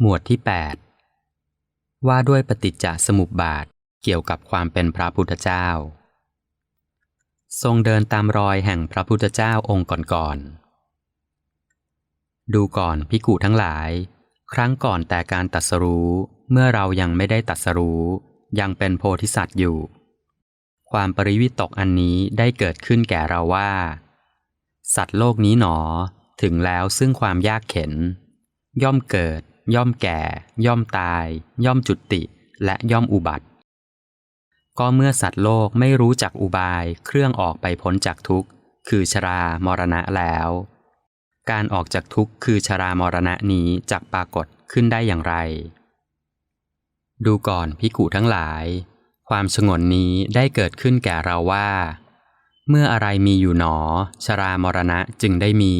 หมวดที่ 8 ว่าด้วยปฏิจจสมุปบาทเกี่ยวกับความเป็นพระพุทธเจ้า ทรงเดินตามรอยแห่งพระพุทธเจ้าองค์ก่อนๆ ดูก่อนพิกูทั้งหลาย ครั้งก่อนแต่การตัดสรู้เมื่อเรายังไม่ได้ตัดสรู้ยังเป็นโพธิสัตว์อยู่ ความปริวิตกอันนี้ได้เกิดขึ้นแก่เราว่า สัตว์โลกนี้หนอถึงแล้วซึ่งความยากเข็น ย่อมเกิด ย่อมแก่ ย่อมตาย ย่อมจุติ และย่อมอุบัติ ก็เมื่อสัตว์โลกไม่รู้จักอุบายเครื่องออกไปพ้นจากทุกข์ คือชรามรณะแล้ว การออกจากทุกข์คือชรามรณะนี้จักปรากฏขึ้นได้อย่างไร ดูก่อนพิกูทั้งหลาย ความสงนนี้ได้เกิดขึ้นแก่เราว่า เมื่ออะไรมีอยู่หนอ ชรามรณะจึงได้มี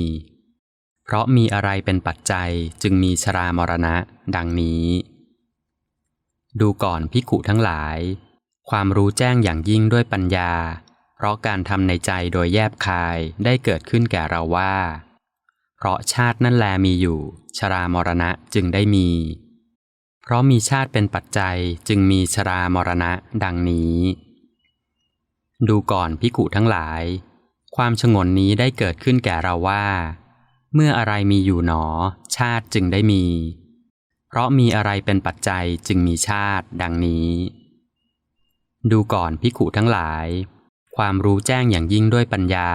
เพราะมีอะไรเป็นปัจจัยจึงมีชรามรณะ ดังนี้ ดูก่อนพิกุทั้งหลาย ความรู้แจ้งอย่างยิ่งด้วยปัญญา เพราะการทำในใจโดยแยบคายได้เกิดขึ้นแก่เราว่า เพราะชาตินั่นแลมีอยู่ ชรามรณะจึงได้มี เพราะมีชาติเป็นปัจจัยจึงมีชรามรณะ ดังนี้ ดูก่อนพิกุทั้งหลาย ความชงนนี้ได้เกิดขึ้นแก่เราว่า เมื่ออะไรมีอยู่หนอ ชาติจึงได้มี เพราะมีอะไรเป็นปัจจัยจึงมีชาติดังนี้ ดูก่อนพิกุทั้งหลาย ความรู้แจ้งอย่างยิ่งด้วยปัญญา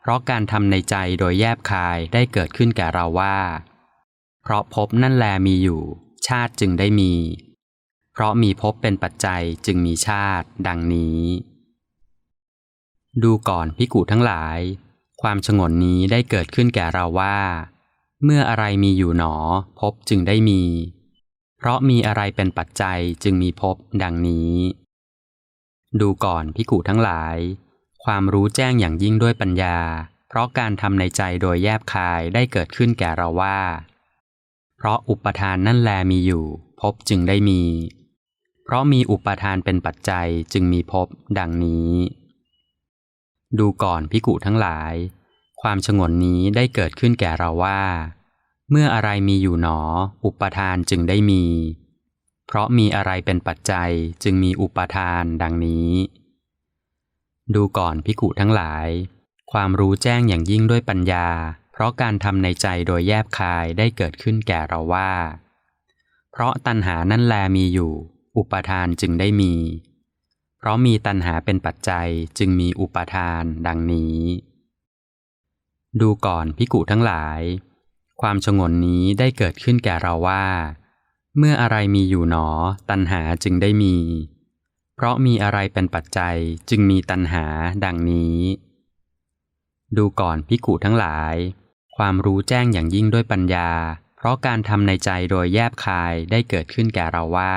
เพราะการทำในใจโดยแยบคายได้เกิดขึ้นแก่เราว่า เพราะพบนั่นแลมีอยู่ ชาติจึงได้มี เพราะมีพบเป็นปัจจัยจึงมีชาติ ดังนี้ ดูก่อนพิกูทั้งหลาย ความชงนนี้ได้เกิดขึ้นแก่เราว่า เมื่ออะไรมีอยู่หนอ พบจึงได้มี เพราะมีอะไรเป็นปัจจัยจึงมีพบดังนี้ ดูก่อนพิกูทั้งหลาย ความรู้แจ้งอย่างยิ่งด้วยปัญญา เพราะการทำในใจโดยแยบคายได้เกิดขึ้นแก่เราว่า เพราะอุปทานนั่นแลมีอยู่ พบจึงได้มี เพราะมีอุปทานเป็นปัจจัยจึงมีพบดังนี้ ดูก่อนพิกุทั้งหลาย ความชงนนี้ได้เกิดขึ้นแก่เราว่า เมื่ออะไรมีอยู่หนอ อุปทานจึงได้มี เพราะมีอะไรเป็นปัจจัยจึงมีอุปทานดังนี้ ดูก่อนพิกุทั้งหลาย ความรู้แจ้งอย่างยิ่งด้วยปัญญา เพราะการทำในใจโดยแยบคายได้เกิดขึ้นแก่เราว่า เพราะตัณหานั่นแลมีอยู่ อุปทานจึงได้มี เพราะมีตัณหาเป็นปัจจัยจึงมีอุปทานดังนี้ ดูก่อนพิกุทั้งหลาย ความชงนนี้ได้เกิดขึ้นแก่เราว่า เมื่ออะไรมีอยู่หนอ ตัณหาจึงได้มี เพราะมีอะไรเป็นปัจจัยจึงมีตัณหาดังนี้ ดูก่อนพิกุทั้งหลาย ความรู้แจ้งอย่างยิ่งด้วยปัญญา เพราะการทำในใจโดยแยบคายได้เกิดขึ้นแก่เราว่า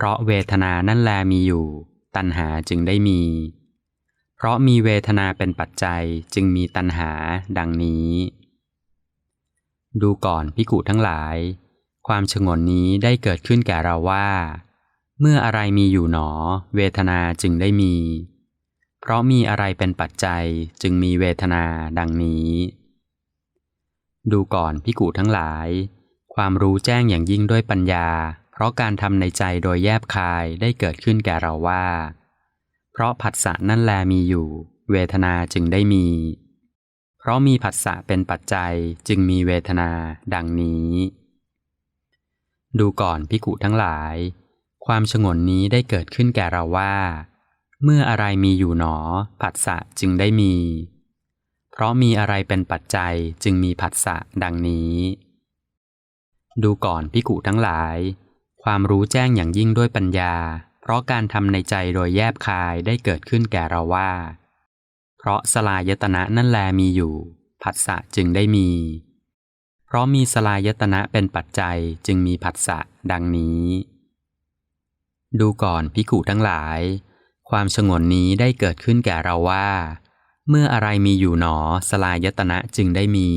เพราะเวทนานั่นแลมีอยู่ ตัณหาจึงได้มี เพราะมีเวทนาเป็นปัจจัยจึงมีตัณหาดังนี้ ดูก่อนพิกุทั้งหลาย ความชงนนี้ได้เกิดขึ้นแก่เราว่า เมื่ออะไรมีอยู่หนอ เวทนาจึงได้มี เพราะมีอะไรเป็นปัจจัยจึงมีเวทนาดังนี้ ดูก่อนพิกุทั้งหลาย ความรู้แจ้งอย่างยิ่งด้วยปัญญา ราะการทำในใจโดยแยบคายได้เกิดขึ้นแก่เราว่า เพราะผัสสะนั่นแลมีอยู่ เวทนาจึงได้มี เพราะมีผัสสะเป็นปัจจัยจึงมีเวทนาดังนี้ ดูก่อนพิกุทั้งหลาย ความชงนนี้ได้เกิดขึ้นแก่เราว่า เมื่ออะไรมีอยู่หนอ ผัสสะจึงได้มี เพราะมีอะไรเป็นปัจจัยจึงมีผัสสะดังนี้ ดูก่อนพิกุทั้งหลาย ความรู้แจ้งอย่างยิ่งด้วยปัญญา เพราะการทำในใจโดยแยบคายได้เกิดขึ้นแก่เราว่า เพราะสลายตนะนั่นแลมีอยู่ ผัสสะจึงได้มี เพราะมีสลายตนะเป็นปัจจัยจึงมีผัสสะดังนี้ ดูก่อนพิกุทั้งหลาย ความชงนนี้ได้เกิดขึ้นแก่เราว่า เมื่ออะไรมีอยู่หนอสลายตนะจึงได้มี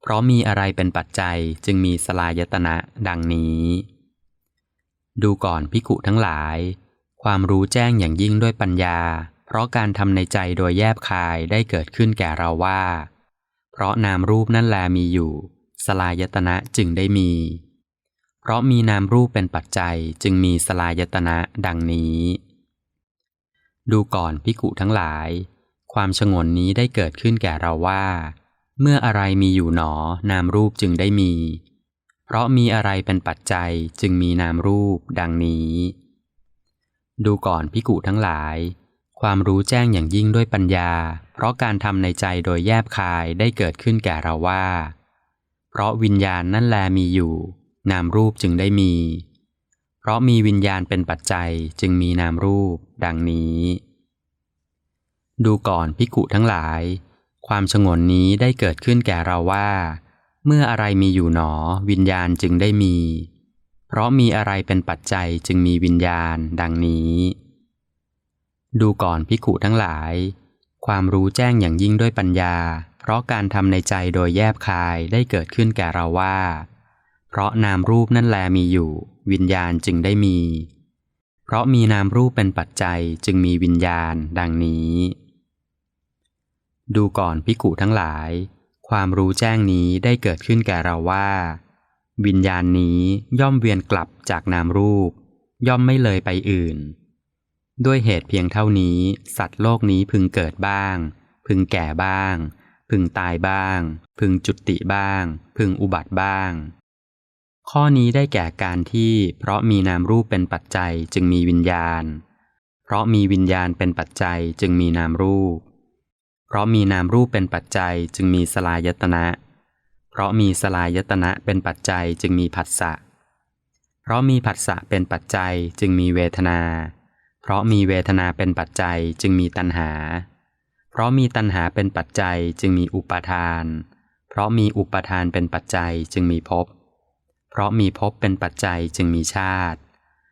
เพราะมีอะไรเป็นปัจจัยจึงมีสลายตนะดังนี้ ดูก่อนพิกุทั้งหลาย ความรู้แจ้งอย่างยิ่งด้วยปัญญา เพราะการทำในใจโดยแยบคายได้เกิดขึ้นแก่เราว่า เพราะนามรูปนั่นแลมีอยู่ สลายตนะจึงได้มี เพราะมีนามรูปเป็นปัจจัยจึงมีสลายตนะดังนี้ ดูก่อนพิกุทั้งหลาย ความชงนนี้ได้เกิดขึ้นแก่เราว่า เมื่ออะไรมีอยู่หนอนามรูปจึงได้มี เพราะมีอะไรเป็นปัจจัยจึงมีนามรูปดังนี้ ดูก่อนพิกุทั้งหลาย ความรู้แจ้งอย่างยิ่งด้วยปัญญา เพราะการทำในใจโดยแยบคายได้เกิดขึ้นแก่เราว่า เพราะวิญญาณนั่นแลมีอยู่ นามรูปจึงได้มี เพราะมีวิญญาณเป็นปัจจัยจึงมีนามรูป ดังนี้ ดูก่อนพิกุทั้งหลาย ความชงนนี้ได้เกิดขึ้นแก่เราว่า เมื่ออะไรมีอยู่หนอ วิญญาณจึงได้มี เพราะมีอะไรเป็นปัจจัยจึงมีวิญญาณดังนี้ ดูก่อนพิกุทั้งหลาย ความรู้แจ้งอย่างยิ่งด้วยปัญญา เพราะการทำในใจโดยแยบคายได้เกิดขึ้นแก่เราว่า เพราะนามรูปนั่นแลมีอยู่ วิญญาณจึงได้มี เพราะมีนามรูปเป็นปัจจัยจึงมีวิญญาณดังนี้ ดูก่อนพิกุทั้งหลาย ความรู้แจ้งนี้ได้เกิดขึ้นแก่เราว่า วิญญาณนี้ย่อมเวียนกลับจากนามรูป ย่อมไม่เลยไปอื่น ด้วยเหตุเพียงเท่านี้ สัตว์โลกนี้พึงเกิดบ้าง พึงแก่บ้าง พึงตายบ้าง พึงจุติบ้าง พึงอุบัติบ้าง ข้อนี้ได้แก่การที่เพราะมีนามรูปเป็นปัจจัยจึงมีวิญญาณ เพราะมีวิญญาณเป็นปัจจัยจึงมีนามรูป เพราะมีนามรูปเป็นปัจจัยจึงมีสลายตนะ เพราะมีสลายตนะเป็นปัจจัยจึงมีผัสสะ เพราะมีผัสสะเป็นปัจจัยจึงมีเวทนา เพราะมีเวทนาเป็นปัจจัยจึงมีตัณหา เพราะมีตัณหาเป็นปัจจัยจึงมีอุปาทาน เพราะมีอุปาทานเป็นปัจจัยจึงมีภพ เพราะมีภพเป็นปัจจัยจึงมีชาติ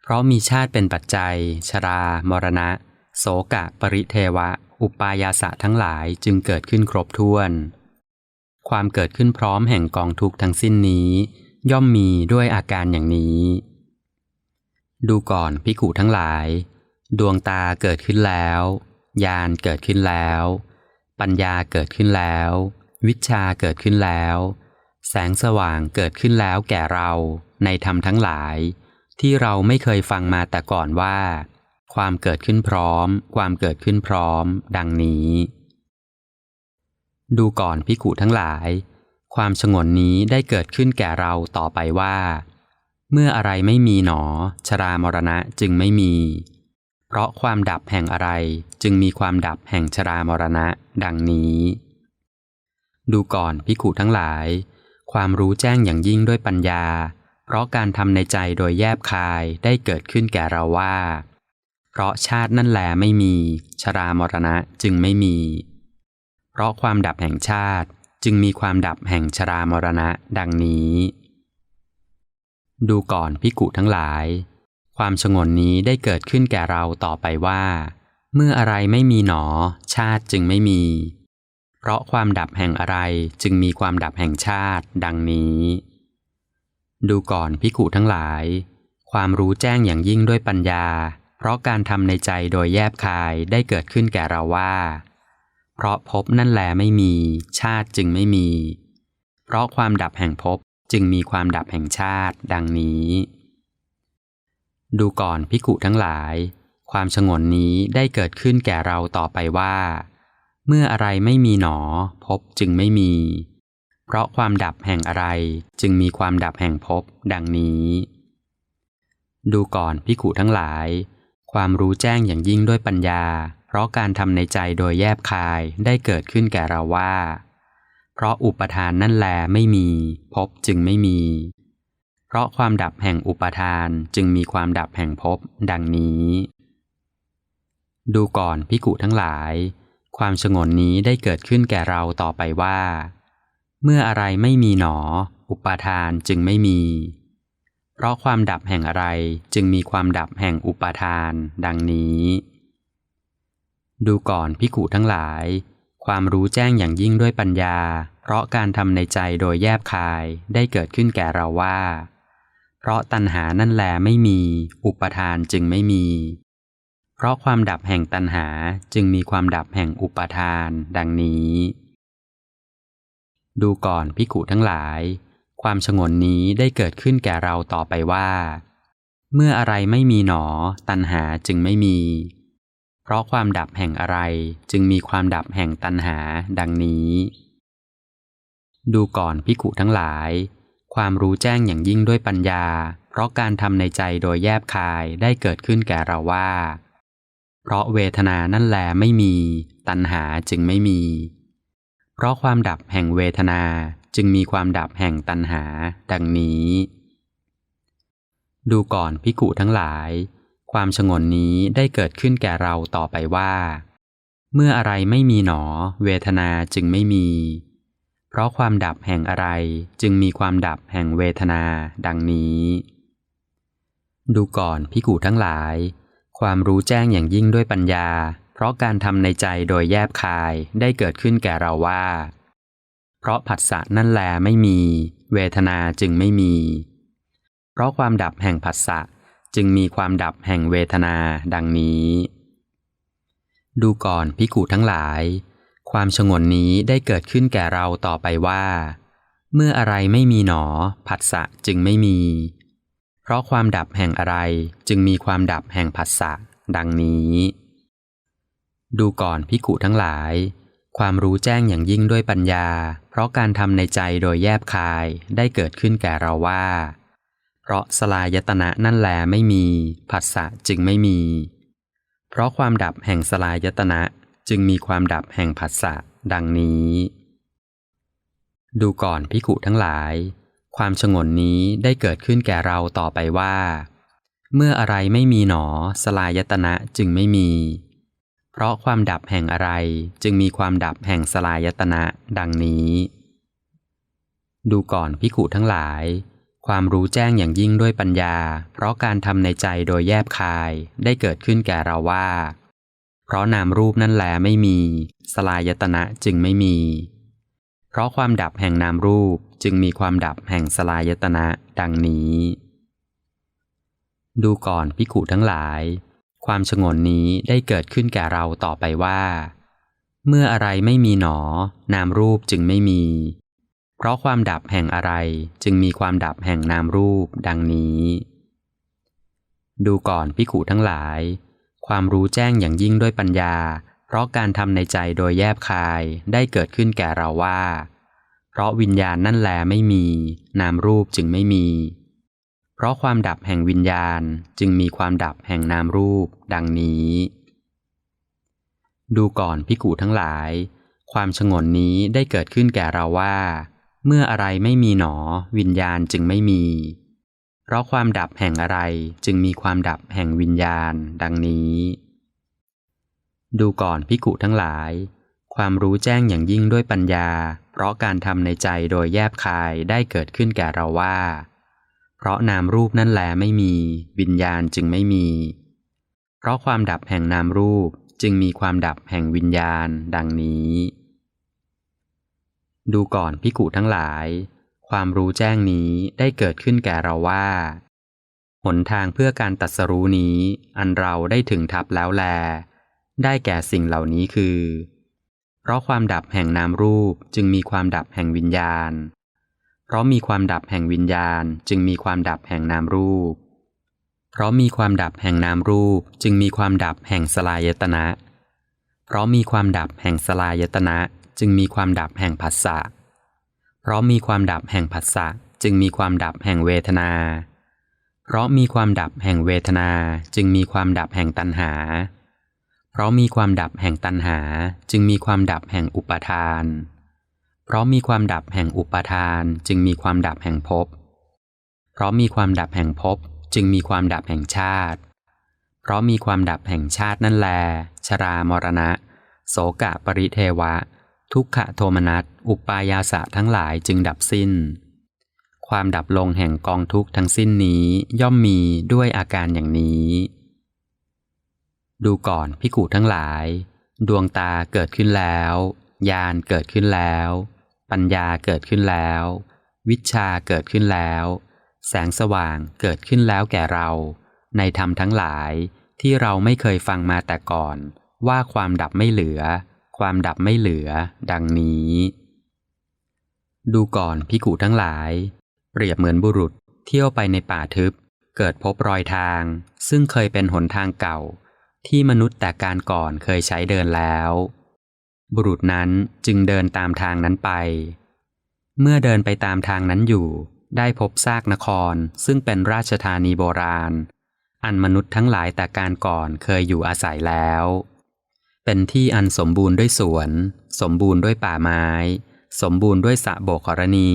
เพราะมีชาติเป็นปัจจัย ชรา มรณะ โสกะ ปริเทวะ อุปายาสะทั้งหลายจึงเกิดขึ้นครบถ้วน ความเกิดขึ้นพร้อมแห่งกองทุกข์ทั้งสิ้นนี้ ย่อมมีด้วยอาการอย่างนี้ ดูก่อนพิกูทั้งหลาย ดวงตาเกิดขึ้นแล้วญาณเกิดขึ้นแล้ว ปัญญาเกิดขึ้นแล้ว วิชาเกิดขึ้นแล้ว แสงสว่างเกิดขึ้นแล้วแก่เราในธรรมทั้งหลาย ที่เราไม่เคยฟังมาแต่ก่อนว่า ความเกิดขึ้นพร้อม ความเกิดขึ้นพร้อม ดังนี้ ดูก่อนพิกุทั้งหลาย ความสงนนี้ได้เกิดขึ้นแก่เราต่อไปว่า เมื่ออะไรไม่มีหนอ ชรามรณะจึงไม่มี เพราะความดับแห่งอะไรจึงมีความดับแห่งชรามรณะ ดังนี้ ดูก่อนพิกุทั้งหลาย ความรู้แจ้งอย่างยิ่งด้วยปัญญา เพราะการทำในใจโดยแยบคายได้เกิดขึ้นแก่เราว่า เพราะชาตินั่นแหลไม่มี ชรามรณะจึงไม่มี เพราะความดับแห่งชาติจึงมีความดับแห่งชรามรณะดังนี้ ดูก่อนพิกุทั้งหลาย ความชงนนี้ได้เกิดขึ้นแก่เราต่อไปว่า เมื่ออะไรไม่มีหนอ ชาติจึงไม่มี เพราะความดับแห่งอะไรจึงมีความดับแห่งชาติ ดังนี้ ดูก่อนพิกุทั้งหลาย ความรู้แจ้งอย่างยิ่งด้วยปัญญา เพราะการทำในใจโดยแยบคายได้เกิดขึ้นแก่เราว่า เพราะพบนั่นแลไม่มี ชาติจึงไม่มี เพราะความดับแห่งพบจึงมีความดับแห่งชาติ ดังนี้ ดูก่อนพิกุทั้งหลาย ความชงนนี้ได้เกิดขึ้นแก่เราต่อไปว่า เมื่ออะไรไม่มีหนอ พบจึงไม่มี เพราะความดับแห่งอะไรจึงมีความดับแห่งพบ ดังนี้ ดูก่อนพิขุทั้งหลาย ความรู้แจ้งอย่างยิ่งด้วยปัญญา เพราะการทำในใจโดยแยบคายได้เกิดขึ้นแก่เราว่า เพราะอุปทานนั่นแลไม่มีพบจึงไม่มี เพราะความดับแห่งอุปทานจึงมีความดับแห่งพบดังนี้ ดูก่อนพิกุทั้งหลาย ความสงนนี้ได้เกิดขึ้นแก่เราต่อไปว่า เมื่ออะไรไม่มีหนอ อุปทานจึงไม่มี เพราะความดับแห่งอะไรจึงมีความดับแห่งอุปาทาน ดังนี้ ดูก่อนพิกุทั้งหลาย ความรู้แจ้งอย่างยิ่งด้วยปัญญา เพราะการทำในใจโดยแยบคายได้เกิดขึ้นแก่เราว่า เพราะตัณหานั่นแลไม่มี อุปทานจึงไม่มี เพราะความดับแห่งตัณหาจึงมีความดับแห่งอุปาทาน ดังนี้ ดูก่อนพิกุทั้งหลาย ความฉงนนี้ได้เกิดขึ้นแก่เราต่อไปว่า เมื่ออะไรไม่มีหนอ ตัณหาจึงไม่มี เพราะความดับแห่งอะไรจึงมีความดับแห่งตัณหาดังนี้ ดูก่อนพิกุทั้งหลาย ความรู้แจ้งอย่างยิ่งด้วยปัญญา เพราะการทำในใจโดยแยบคายได้เกิดขึ้นแก่เราว่า เพราะเวทนานั่นแลไม่มี ตัณหาจึงไม่มี เพราะความดับแห่งเวทนา จึงมีความดับแห่งตัณหา ดังนี้ ดูก่อนพิกุทั้งหลาย ความฉงนนี้ได้เกิดขึ้นแก่เราต่อไปว่า เมื่ออะไรไม่มีหนอ เวทนาจึงไม่มี เพราะความดับแห่งอะไรจึงมีความดับแห่งเวทนา ดังนี้ ดูก่อนพิกุทั้งหลาย ความรู้แจ้งอย่างยิ่งด้วยปัญญา เพราะการทำในใจโดยแยบคายได้เกิดขึ้นแก่เราว่า ราะผัสสะนั่นแลไม่มี เวทนาจึงไม่มี เพราะความดับแห่งผัสสะจึงมีความดับแห่งเวทนาดังนี้ ดูก่อนพิกุทั้งหลาย ความฉงนนี้ได้เกิดขึ้นแก่เราต่อไปว่า เมื่ออะไรไม่มีหนอ ผัสสะจึงไม่มี เพราะความดับแห่งอะไรจึงมีความดับแห่งผัสสะดังนี้ ดูก่อนพิกุทั้งหลาย ความรู้แจ้งอย่างยิ่งด้วยปัญญา เพราะการทำในใจโดยแยบคายได้เกิดขึ้นแก่เราว่า เพราะสลายตนะนั่นแลไม่มี ผัสสะจึงไม่มี เพราะความดับแห่งสลายตนะจึงมีความดับแห่งผัสสะดังนี้ ดูก่อนพิกุทั้งหลาย ความฉงนนี้ได้เกิดขึ้นแก่เราต่อไปว่า เมื่ออะไรไม่มีหนอ สลายตนะจึงไม่มี เพราะความดับแห่งอะไรจึงมีความดับแห่งสลายตนะ ดังนี้ ดูก่อนพิกุทั้งหลาย ความรู้แจ้งอย่างยิ่งด้วยปัญญา เพราะการทำในใจโดยแยบคายได้เกิดขึ้นแก่เราว่า เพราะนามรูปนั่นแลไม่มี สลายตนะจึงไม่มี เพราะความดับแห่งนามรูปจึงมีความดับแห่งสลายตนะ ดังนี้ ดูก่อนพิกุทั้งหลาย ความฉงนนี้ได้เกิดขึ้นแก่เราต่อไปว่า เมื่ออะไรไม่มีหนอ นามรูปจึงไม่มี เพราะความดับแห่งอะไรจึงมีความดับแห่งนามรูปดังนี้ ดูก่อนพิกุทั้งหลาย ความรู้แจ้งอย่างยิ่งด้วยปัญญา เพราะการทำในใจโดยแยบคายได้เกิดขึ้นแก่เราว่า เพราะวิญญาณนั่นแลไม่มี นามรูปจึงไม่มี เพราะความดับแห่งวิญญาณจึงมีความดับแห่งนามรูป ดังนี้ ดูก่อนพิกุทั้งหลาย ความฉงนนี้ได้เกิดขึ้นแก่เราว่า เมื่ออะไรไม่มีหนอ วิญญาณจึงไม่มี เพราะความดับแห่งอะไรจึงมีความดับแห่งวิญญาณ ดังนี้ ดูก่อนพิกุทั้งหลาย ความรู้แจ้งอย่างยิ่งด้วยปัญญา เพราะการทำในใจโดยแยบคายได้เกิดขึ้นแก่เราว่า เพราะนามรูปนั่นแลไม่มี วิญญาณจึงไม่มี เพราะความดับแห่งนามรูปจึงมีความดับแห่งวิญญาณดังนี้ ดูก่อนพิกุทั้งหลาย ความรู้แจ้งนี้ได้เกิดขึ้นแก่เราว่า หนทางเพื่อการตัดสรู้นี้ อันเราได้ถึงทับแล้วแล ได้แก่สิ่งเหล่านี้คือ เพราะความดับแห่งนามรูปจึงมีความดับแห่งวิญญาณ เพราะมีความดับแห่งวิญญาณ จึงมีความดับแห่งนามรูป เพราะมีความดับแห่งนามรูป จึงมีความดับแห่งสลายตนะ เพราะมีความดับแห่งสลายตนะ จึงมีความดับแห่งผัสสะ เพราะมีความดับแห่งผัสสะจึงมีความดับแห่งเวทนา เพราะมีความดับแห่งเวทนา จึงมีความดับแห่งตัณหา เพราะมีความดับแห่งตัณหา จึงมีความดับแห่งอุปาทาน เพราะมีความดับแห่งอุปาทานจึงมีความดับแห่งภพ เพราะมีความดับแห่งภพจึงมีความดับแห่งชาติ เพราะมีความดับแห่งชาตินั่นแล ชรามรณะ โสกะปริเทวะ ทุกขโทมนัส อุปายาสะทั้งหลายจึงดับสิ้น ความดับลงแห่งกองทุกข์ทั้งสิ้นนี้ย่อมมีด้วยอาการอย่างนี้ ดูก่อนพิกุทั้งหลาย ดวงตาเกิดขึ้นแล้วญาณเกิดขึ้นแล้ว ปัญญาเกิดขึ้นแล้ว วิชาเกิดขึ้นแล้ว แสงสว่างเกิดขึ้นแล้วแก่เรา ในธรรมทั้งหลายที่เราไม่เคยฟังมาแต่ก่อน ว่าความดับไม่เหลือ ความดับไม่เหลือ ดังนี้ ดูก่อนพิกุทั้งหลาย เปรียบเหมือนบุรุษเที่ยวไปในป่าทึบ เกิดพบรอยทาง ซึ่งเคยเป็นหนทางเก่า ที่มนุษย์แต่การก่อนเคยใช้เดินแล้ว บุรุษนั้นจึงเดินตามทางนั้นไป เมื่อเดินไปตามทางนั้นอยู่ ได้พบซากนครซึ่งเป็นราชธานีโบราณ อันมนุษย์ทั้งหลายแต่การก่อนเคยอยู่อาศัยแล้ว เป็นที่อันสมบูรณ์ด้วยสวน สมบูรณ์ด้วยป่าไม้ สมบูรณ์ด้วยสะโบกกรณี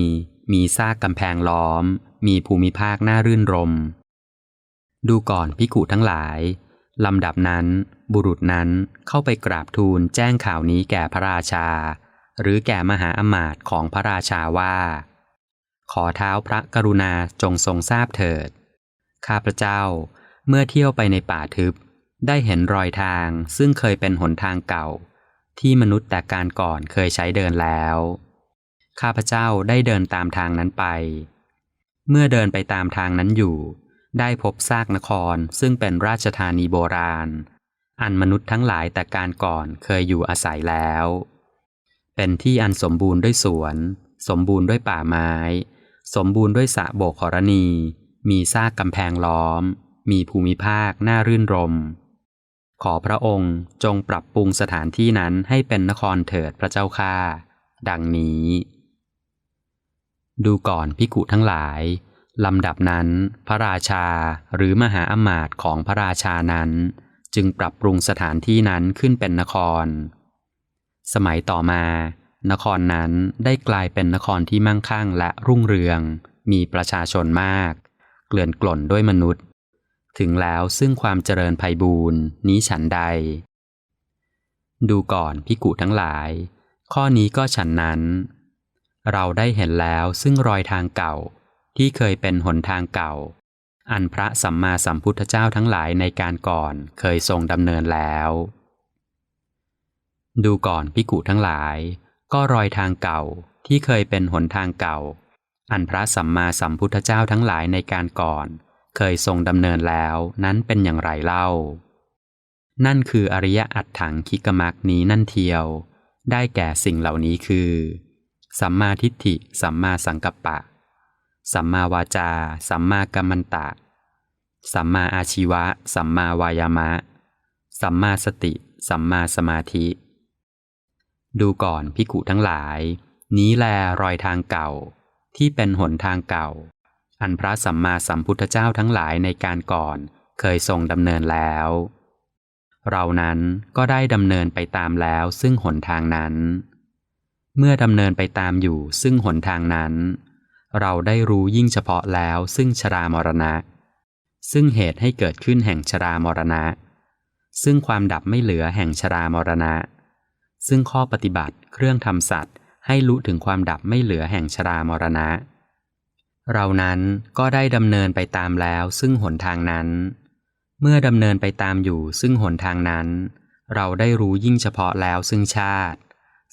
มีซากกำแพงล้อม มีภูมิภาคน่ารื่นรม ดูก่อนพิกุทั้งหลาย ลำดับนั้น บุรุษนั้นเข้าไปกราบทูลแจ้งข่าวนี้แก่พระราชา หรือแก่มหาอมาตย์ของพระราชาว่า ขอเท้าพระกรุณาจงทรงทราบเถิด ข้าพระเจ้าเมื่อเที่ยวไปในป่าทึบ ได้เห็นรอยทางซึ่งเคยเป็นหนทางเก่า ที่มนุษย์แต่การก่อนเคยใช้เดินแล้ว ข้าพระเจ้าได้เดินตามทางนั้นไป เมื่อเดินไปตามทางนั้นอยู่ ได้พบซากนครซึ่งเป็นราชธานีโบราณ อันมนุษย์ทั้งหลายแต่การก่อนเคยอยู่อาศัยแล้ว เป็นที่อันสมบูรณ์ด้วยสวน สมบูรณ์ด้วยป่าไม้ สมบูรณ์ด้วยสระโบกขรณี มีซากกำแพงล้อม มีภูมิภาคน่ารื่นรม ขอพระองค์จงปรับปรุงสถานที่นั้นให้เป็นนครเถิดพระเจ้าข้าดังนี้ ดูก่อนพิกุทั้งหลาย ลำดับนั้น พระราชาหรือมหาอมาตย์ของพระราชานั้น จึงปรับปรุงสถานที่นั้นขึ้นเป็นนคร สมัยต่อมา นครนั้นได้กลายเป็นนครที่มั่งคั่งและรุ่งเรือง มีประชาชนมาก เกลื่อนกล่นด้วยมนุษย์ ถึงแล้วซึ่งความเจริญไพบูรณ์นี้ฉันใด ดูก่อนพิกุทั้งหลาย ข้อนี้ก็ฉันนั้น เราได้เห็นแล้วซึ่งรอยทางเก่า ที่เคยเป็นหนทางเก่า อันพระสัมมาสัมพุทธเจ้าทั้งหลายในการก่อนเคยทรงดำเนินแล้ว ดูก่อนพิกุทั้งหลาย ก็รอยทางเก่าที่เคยเป็นหนทางเก่า อันพระสัมมาสัมพุทธเจ้าทั้งหลายในการก่อน เคยทรงดำเนินแล้วนั้นเป็นอย่างไรเล่า นั่นคืออริยอัตถังคิกมักนี้นั่นเทียว ได้แก่สิ่งเหล่านี้คือ สัมมาทิฏฐิ สัมมาสังกัปปะ สัมมาวาจา สัมมากัมมันตะ สัมมาอาชีวะ สัมมาวายามะ สัมมาสติ สัมมาสมาธิ ดูก่อนพิกุทั้งหลาย นี้แลรอยทางเก่า ที่เป็นหนทางเก่า อันพระสัมมาสัมพุทธเจ้าทั้งหลายในการก่อนเคยทรงดำเนินแล้ว เรานั้นก็ได้ดำเนินไปตามแล้วซึ่งหนทางนั้น เมื่อดำเนินไปตามอยู่ซึ่งหนทางนั้น เราได้รู้ยิ่งเฉพาะแล้วซึ่งชรามรณะ ซึ่งเหตุให้เกิดขึ้นแห่งชรามรณะ ซึ่งความดับไม่เหลือแห่งชรามรณะ ซึ่งข้อปฏิบัติเครื่องทำสัตว์ ให้รู้ถึงความดับไม่เหลือแห่งชรามรณะ เรานั้นก็ได้ดำเนินไปตามแล้วซึ่งหนทางนั้น เมื่อดำเนินไปตามอยู่ซึ่งหนทางนั้น เราได้รู้ยิ่งเฉพาะแล้วซึ่งชาติ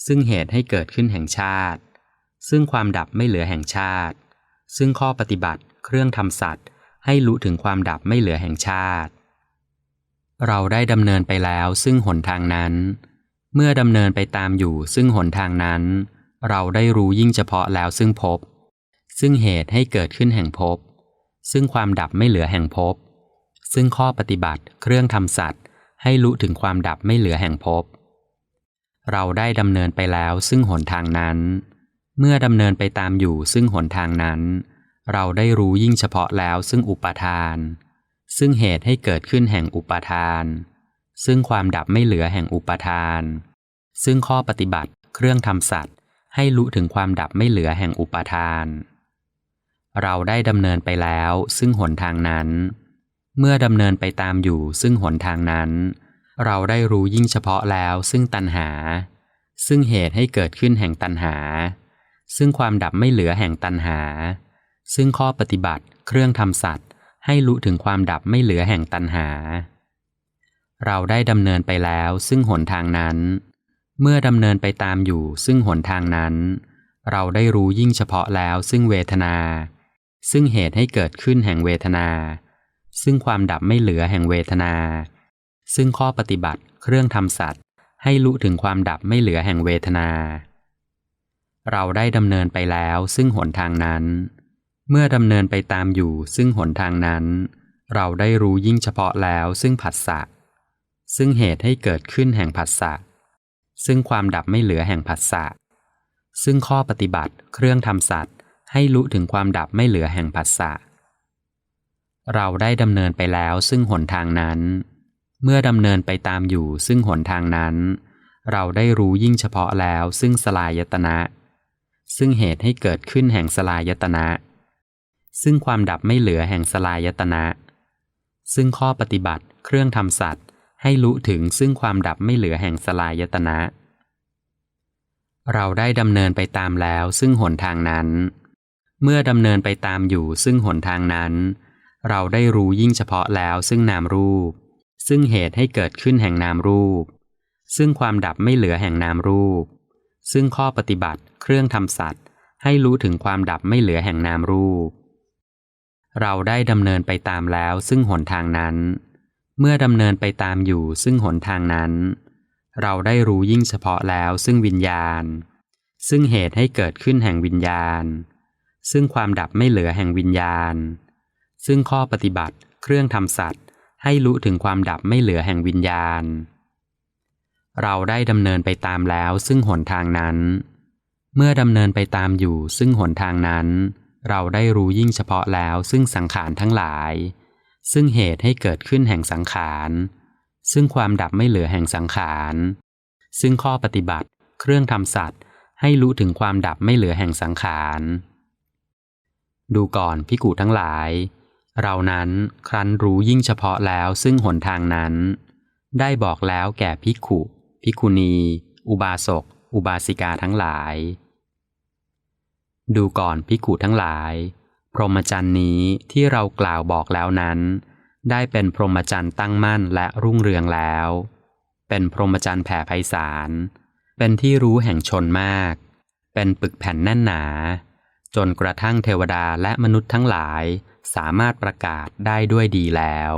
ซึ่งเหตุให้เกิดขึ้นแห่งชาติ ซึ่งความดับไม่เหลือแห่งชาติ ซึ่งข้อปฏิบัติเครื่องทำสัตว์ ให้รู้ถึงความดับไม่เหลือแห่งชาติ เราได้ดำเนินไปแล้วซึ่งหนทางนั้น เมื่อดำเนินไปตามอยู่ซึ่งหนทางนั้น เราได้รู้ยิ่งเฉพาะแล้วซึ่งพบ ซึ่งเหตุให้เกิดขึ้นแห่งพบ ซึ่งความดับไม่เหลือแห่งพบ ซึ่งข้อปฏิบัติเครื่องทำสัตว์ ให้รู้ถึงความดับไม่เหลือแห่งพบเราได้ดำเนินไปแล้วซึ่งหนทางนั้น เมื่อดำเนินไปตามอยู่ซึ่งหนทางนั้น เราได้รู้ยิ่งเฉพาะแล้วซึ่งอุปทาน ซึ่งเหตุให้เกิดขึ้นแห่งอุปทาน ซึ่งความดับไม่เหลือแห่งอุปทาน ซึ่งข้อปฏิบัติเครื่องทำสัตว์ ให้รู้ถึงความดับไม่เหลือแห่งอุปทาน เราได้ดำเนินไปแล้วซึ่งหนทางนั้น เมื่อดำเนินไปตามอยู่ซึ่งหนทางนั้น เราได้รู้ยิ่งเฉพาะแล้วซึ่งตัณหา ซึ่งเหตุให้เกิดขึ้นแห่งตัณหา ซึ่งความดับไม่เหลือแห่งตัณหา ซึ่งข้อปฏิบัติเครื่องทำสัตว์ ให้รู้ถึงความดับไม่เหลือแห่งตัณหา เราได้ดำเนินไปแล้วซึ่งหนทางนั้น เมื่อดำเนินไปตามอยู่ซึ่งหนทางนั้น เราได้รู้ยิ่งเฉพาะแล้วซึ่งเวทนา ซึ่งเหตุให้เกิดขึ้นแห่งเวทนา ซึ่งความดับไม่เหลือแห่งเวทนา ซึ่งข้อปฏิบัติเครื่องทำสัตว์ ให้รู้ถึงความดับไม่เหลือแห่งเวทนา เราได้ดำเนินไปแล้วซึ่งหนทางนั้น เมื่อดำเนินไปตามอยู่ซึ่งหนทางนั้น เราได้รู้ยิ่งเฉพาะแล้วซึ่งผัสสะซึ่งเหตุให้เกิดขึ้นแห่งผัสสะซึ่งความดับไม่เหลือแห่งผัสสะซึ่งข้อปฏิบัติเครื่องทำสัตว์ ให้รู้ถึงความดับไม่เหลือแห่งผัสสะเราได้ดำเนินไปแล้วซึ่งหนทางนั้น เมื่อดำเนินไปตามอยู่ซึ่งหนทางนั้น เราได้รู้ยิ่งเฉพาะแล้วซึ่งสลายตนะ ซึ่งเหตุให้เกิดขึ้นแห่งสลายตนะ ซึ่งความดับไม่เหลือแห่งสลายตนะ ซึ่งข้อปฏิบัติเครื่องทำสัตว์ ให้รู้ถึงซึ่งความดับไม่เหลือแห่งสลายตนะ เราได้ดำเนินไปตามแล้วซึ่งหนทางนั้น เมื่อดำเนินไปตามอยู่ซึ่งหนทางนั้น เราได้รู้ยิ่งเฉพาะแล้วซึ่งนามรูป ซึ่งเหตุให้เกิดขึ้นแห่งนามรูป ซึ่งความดับไม่เหลือแห่งนามรูป ซึ่งข้อปฏิบัติเครื่องทำสัตว์ ให้รู้ถึงความดับไม่เหลือแห่งนามรูป เราได้ดำเนินไปตามแล้วซึ่งหนทางนั้น เมื่อดำเนินไปตามอยู่ซึ่งหนทางนั้น เราได้รู้ยิ่งเฉพาะแล้วซึ่งวิญญาณ ซึ่งเหตุให้เกิดขึ้นแห่งวิญญาณ ซึ่งความดับไม่เหลือแห่งวิญญาณ ซึ่งข้อปฏิบัติเครื่องทำสัตว์ ให้รู้ถึงความดับไม่เหลือแห่งวิญญาณ เราได้ดำเนินไปตามแล้วซึ่งหนทางนั้น เมื่อดำเนินไปตามอยู่ซึ่งหนทางนั้น เราได้รู้ยิ่งเฉพาะแล้วซึ่งสังขารทั้งหลาย ซึ่งเหตุให้เกิดขึ้นแห่งสังขาร ซึ่งความดับไม่เหลือแห่งสังขาร ซึ่งข้อปฏิบัติ เครื่องทำสัตว์ ให้รู้ถึงความดับไม่เหลือแห่งสังขาร ดูก่อนพิกูทั้งหลาย เรานั้นครั้นรู้ยิ่งเฉพาะแล้วซึ่งหนทางนั้น ได้บอกแล้วแก่พิกุ พิกุณี อุบาสก อุบาสิกาทั้งหลาย ดูก่อนพิกุทั้งหลาย พรหมจรรย์นี้ที่เรากล่าวบอกแล้วนั้น ได้เป็นพรหมจรรย์ตั้งมั่นและรุ่งเรืองแล้ว เป็นพรหมจรรย์แผ่ไพศาล เป็นที่รู้แห่งชนมาก เป็นปึกแผ่นแน่นหนา จนกระทั่งเทวดาและมนุษย์ทั้งหลายสามารถประกาศได้ด้วยดีแล้ว